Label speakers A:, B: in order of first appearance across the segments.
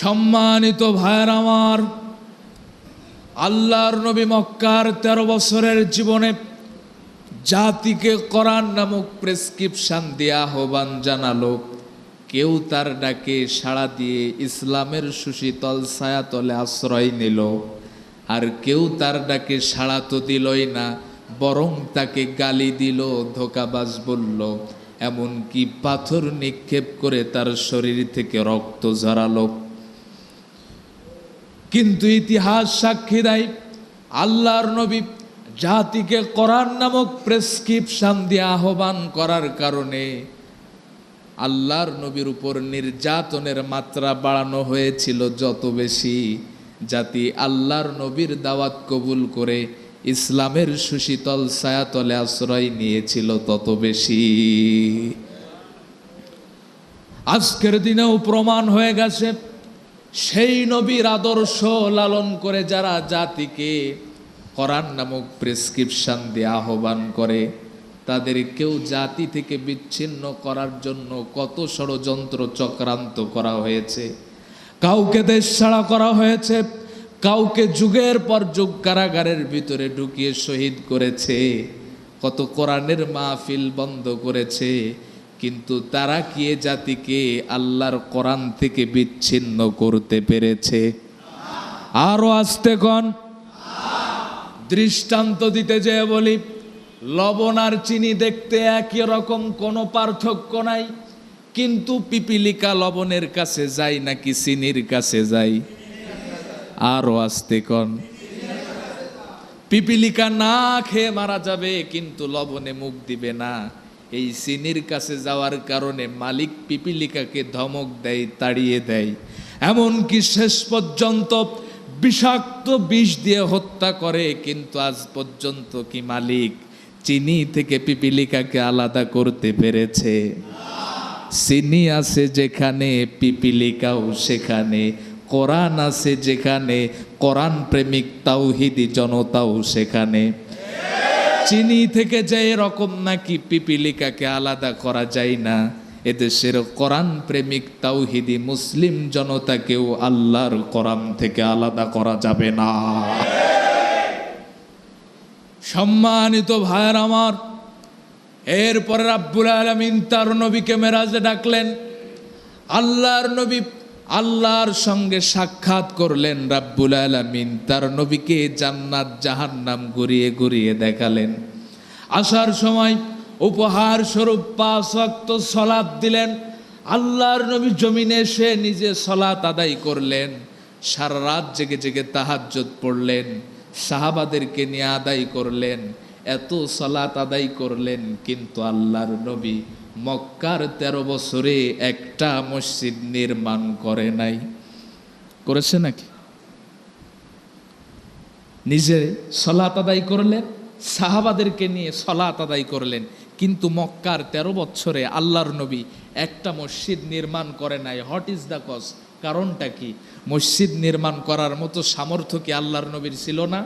A: সম্মানিত ভাইয়ের আমার, আল্লাহর নবী মক্কার তেরো বছরের জীবনে জাতিকে কোরআন নামক প্রেসক্রিপশন দিয়ে আহ্বান জানালো। কেউ তার ডাকে সাড়া দিয়ে ইসলামের সুশীতল ছায়াতলে আশ্রয় নিল। আর কেউ তার ডাকে সাড়া তো দিলই না, বরং তাকে গালি দিল, ধোকাবাজ বলল, এমনকি পাথর নিক্ষেপ করে তার শরীর থেকে রক্ত ঝরালো। কিন্তু ইতিহাস সাক্ষী দেয়, আল্লাহর নবী জাতিকে করার নামক প্রেসক্রিপশন দিয়ে আহ্বান করার কারণে আল্লাহর নবীর উপর নির্যাতনের মাত্রা বাড়ানো হয়েছিল যত বেশি জাতি আল্লাহর নবীর দাওয়াত কবুল করে ইসলামের সুশীতল ছায়াতলে আশ্রয় নিয়েছিল তত বেশি। আজকের দিনেও প্রমাণ হয়ে গেছে সেই নবীর আদর্শ লালন করে যারা জাতিকে কোরআন নামক প্রেসক্রিপশন দিয়ে আহ্বান করে, তাদের কেউ জাতি থেকে বিচ্ছিন্ন করার জন্য কত ষড়যন্ত্র চক্রান্ত করা হয়েছে। কাউকে দেশ ছাড়া করা হয়েছে, কাউকে যুগের পর যুগ কারাগারের ভিতরে ঢুকিয়ে শহীদ করেছে, কত কোরআনের মাহফিল বন্ধ করেছে কিন্তু তারা কি এ জাতিকে আল্লাহর কোরআন থেকে বিচ্ছিন্ন করতে পেরেছে। আরও আসতে কন। দৃষ্টান্ত দিতে যেয়ে বলি, লবণ আর চিনি দেখতে একই রকম, কোনো পার্থক্য নাই। কিন্তু পিপিলিকা লবণের কাছে যায় নাকি চিনির কাছে যায়? আরও আসতে কন। পিপিলিকা না খেয়ে মারা যাবে, কিন্তু লবণে মুখ দিবে না। এই চিনির কাছে যাওয়ার কারণে মালিক পিপিলিকাকে ধমক দেয়, তাড়িয়ে দেয়। এমনকি শেষ পর্যন্ত বিষাক্ত বিষ দিয়ে হত্যা করে, কিন্তু আজ পর্যন্ত কি মালিক চিনি থেকে পিপিলিকাকে আলাদা করতে পেরেছে? চিনি আছে যেখানে, পিপিলিকাও সেখানে, কোরআন আছে যেখানে, কোরআন প্রেমিক তাওহিদি জনতাও সেখানে। চিনি থেকে যে এরকম নাকি পিপিলিকাকে আলাদা করা যায় না। এদেশের কোরআন প্রেমিক তাওহিদি মুসলিম জনতাকেও আল্লাহর কোরআন থেকে আলাদা করা যাবে না। সম্মানিত ভাইয়ের আমার, এরপরে রাব্বুল আলমিন তার নবীকে মেরাজে ডাকলেন। আল্লাহর নবী আল্লাহর সঙ্গে সাক্ষাৎ করলেন রাব্বুল আলমিন, তার নবীকে জান্নাত জাহান্নাম ঘুরিয়ে ঘুরিয়ে দেখালেন। আসার সময় উপহার স্বরূপ পাঁচ ওয়াক্ত সলাপ দিলেন। আল্লাহর নবী জমিনে এসে নিজে সলাত আদায় করলেন। সারা রাত জেগে জেগে তাহাজ্জত পড়লেন। সাহাবাদেরকে নিয়ে আদায় করলেন। এত সলাত আদায় করলেন, কিন্তু আল্লাহর নবী মক্কার তেরো বছরে একটা মসজিদ নির্মাণ করে নাই। করেছে নাকি? নিজে সলাত আদায় করলেন, সাহাবাদেরকে নিয়ে সলাত আদায় করলেন। কিন্তু মক্কার তেরো বছরে আল্লাহর নবী একটা মসজিদ নির্মাণ করে নাই। হোয়াট ইজ দ্য কজ কারণটা কি? মসজিদ নির্মাণ করার মতো সামর্থ্য কি আল্লাহর নবীর ছিল না?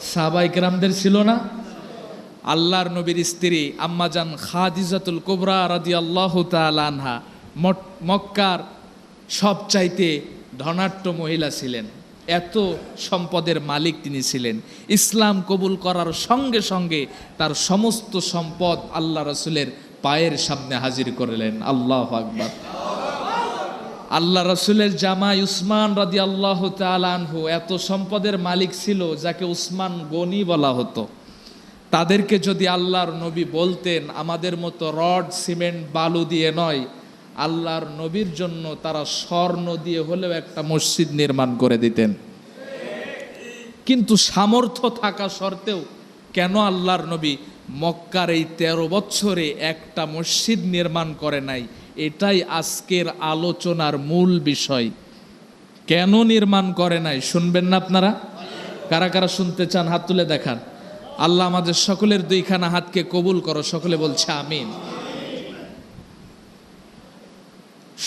A: সাহাবাইকরামদের ছিল না? আল্লাহর নবীর স্ত্রী আম্মাজান খাদিজাতুল কোবরা রাদি আল্লাহ আনহা মক্কার সবচাইতে ধনাঢ্য মহিলা ছিলেন। এত সম্পদের মালিক তিনি ছিলেন। ইসলাম কবুল করার সঙ্গে সঙ্গে তার সমস্ত সম্পদ আল্লাহ রসুলের পায়ের সামনে হাজির করলেন। আল্লাহ আকবর। আল্লাহ রসুলের জামাই উসমান রাদি আল্লাহ তালানহু এত সম্পদের মালিক ছিল যাকে উসমান গনি বলা হতো। তাদেরকে যদি আল্লাহর নবী বলতেন, আমাদের মতো রড, সিমেন্ট, বালু দিয়ে নয়, আল্লাহর নবীর জন্য তারা স্বর্ণ দিয়ে হলেও একটা মসজিদ নির্মাণ করে দিতেন। কিন্তু সামর্থ্য থাকা সত্ত্বেও কেন আল্লাহর নবী মক্কার এই তেরো বছরে একটা মসজিদ নির্মাণ করে নাই? এটাই আজকের আলোচনার মূল বিষয়। কেন নির্মাণ করে নাই? শুনবেন না আপনারা? কারা কারা শুনতে চান, হাত তুলে দেখান। আল্লাহ আমাদের সকলের দুইখানা হাতকে কবুল করো। সকলে বলছে আমিন।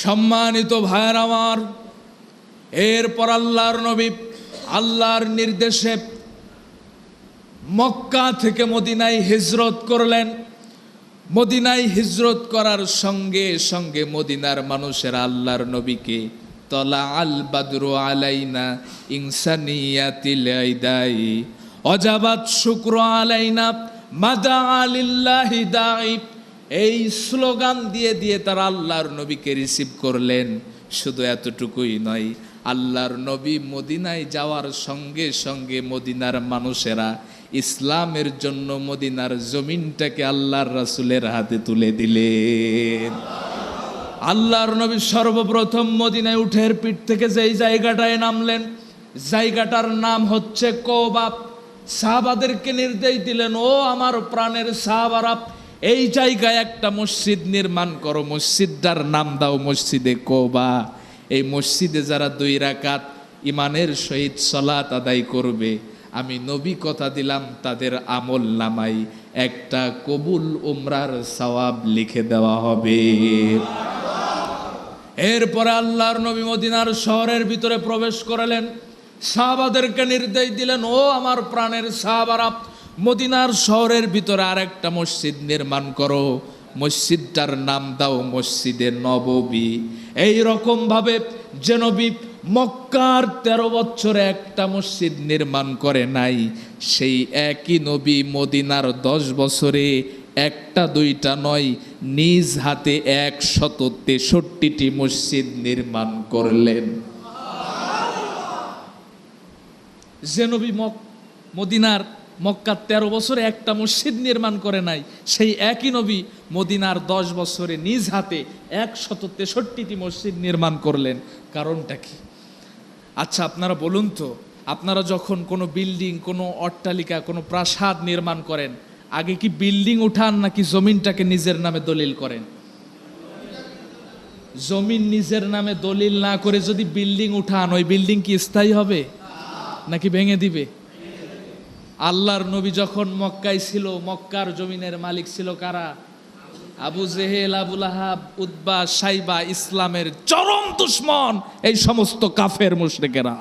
A: সম্মানিত ভাইয়ের আমার, এরপর আল্লাহর নবী আল্লাহর নির্দেশে মক্কা থেকে মদিনায় হিজরত করলেন। মদিনায় হিজরত করার সঙ্গে সঙ্গে মদিনার মানুষের আল্লাহর নবীকে তলা আল বাদরু আলাইনা ইনসানিয়াতিল অজাবাত শুক্র আলাইনা, মাদা আলিল্লাহি দাই এই স্লোগান দিয়ে দিয়ে তারা আল্লাহর নবীকে রিসিভ করলেন। শুধু এতটুকুই নয়, আল্লাহর নবী মদিনায় যাওয়ার সঙ্গে সঙ্গে মদিনার মানুষেরা ইসলামের জন্য মদিনার জমিনটাকে আল্লাহর রাসূলের হাতে তুলে দিলেন। আল্লাহর নবী সর্বপ্রথম মদিনায় উঠের পিঠ থেকে যেই জায়গাটায় নামলেন, জায়গাটার নাম হচ্ছে কোবাব সাহাবাদেরকে নির্দেশ দিলেন, ও আমার প্রাণের সাহাবারা, এই জায়গায় একটা মসজিদ নির্মাণ করো। মসজিদটার নাম দাও মসজিদে কোবা। এই মসজিদে যারা দুই রাকাত ইমানের সহিত সলাত আদায় করবে, আমি নবী কথা দিলাম, তাদের আমল নামাই একটা কবুল উমরার সওয়াব লিখে দেওয়া হবে। এরপরে আল্লাহর নবী মদিনার শহরের ভিতরে প্রবেশ করালেন। সাহাবাদেরকে নির্দেশ দিলেন, ও আমার প্রাণের সাহাবারা, মদিনার শহরের ভিতরে আর একটা মসজিদ নির্মাণ করো। মসজিদটার নাম দাও মসজিদে নববী। এই রকম ভাবে যে নবী মক্কার তেরো বছরে একটা মসজিদ নির্মাণ করে নাই, সেই একই নবী মদিনার দশ বছরে একটা, দুইটা নয়, নিজ হাতে একশত তেষট্টিটি মসজিদ নির্মাণ করলেন। যে নবী মক মদিনার মক্কার তেরো বছরে একটা মসজিদ নির্মাণ করে নাই। সেই একই নবী মদিনার দশ বছরে নিজ হাতে একশত তেষট্টিটি মসজিদ নির্মাণ করলেন। কারণটা কি? আচ্ছা আপনারা বলুন তো, আপনারা যখন কোনো বিল্ডিং, কোনো অট্টালিকা, কোনো প্রাসাদ নির্মাণ করেন, আগে কি বিল্ডিং উঠান নাকি জমিনটাকে নিজের নামে দলিল করেন? জমিন নিজের নামে দলিল না করে যদি বিল্ডিং উঠান, ওই বিল্ডিং কি স্থায়ী হবে? নাকি ভেঙে দিবে? আল্লাহর নবী যখন মক্কায় ছিল, মক্কার জমিনের মালিক ছিল কারা? আবু জেহেল আবুল আহাব উদ্বা সাইবা, ইসলামের চরম দুশ্মন, এই সমস্ত কাফের মুশরিকেরা।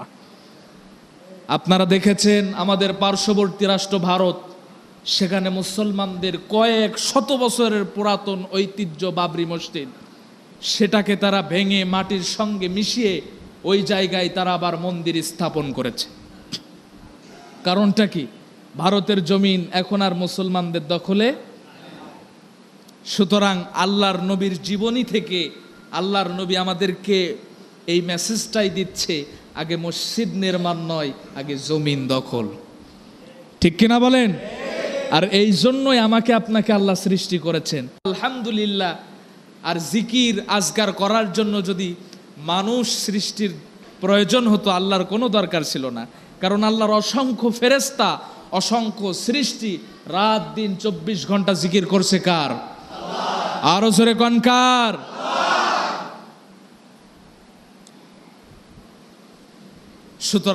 A: আপনারা দেখেছেন আমাদের পার্শ্ববর্তী রাষ্ট্র ভারত, সেখানে মুসলমানদের কয়েক শত বছরের পুরাতন ঐতিহ্য বাবরি মসজিদ। সেটাকে তারা ভেঙে মাটির সঙ্গে মিশিয়ে ওই জায়গায় তারা আবার মন্দির স্থাপন করেছে। কারণটা কি? ভারতের জমিন এখন আর মুসলমানদের দখলে? সুতরাং আল্লাহর নবীর জীবনী থেকে আল্লাহর নবী আমাদেরকে এই মেসেজটাই দিচ্ছে, আগে মসজিদ নির্মাণ নয়, আগে জমিন দখল। ঠিক কিনা বলেন? আর এই জন্যই আমাকে আপনাকে আল্লাহ সৃষ্টি করেছেন। আলহামদুলিল্লাহ, আর জিকির, আজগার করার জন্য যদি মানুষ সৃষ্টির প্রয়োজন হতো আল্লাহর কোনো দরকার ছিল না। কারণ আল্লাহর অসংখ্য ফেরেস্তা অসংখ্য সৃষ্টি রাত দিন চব্বিশ ঘণ্টা জিকির করছে কার? আরও জোরে কনকার সুতরাং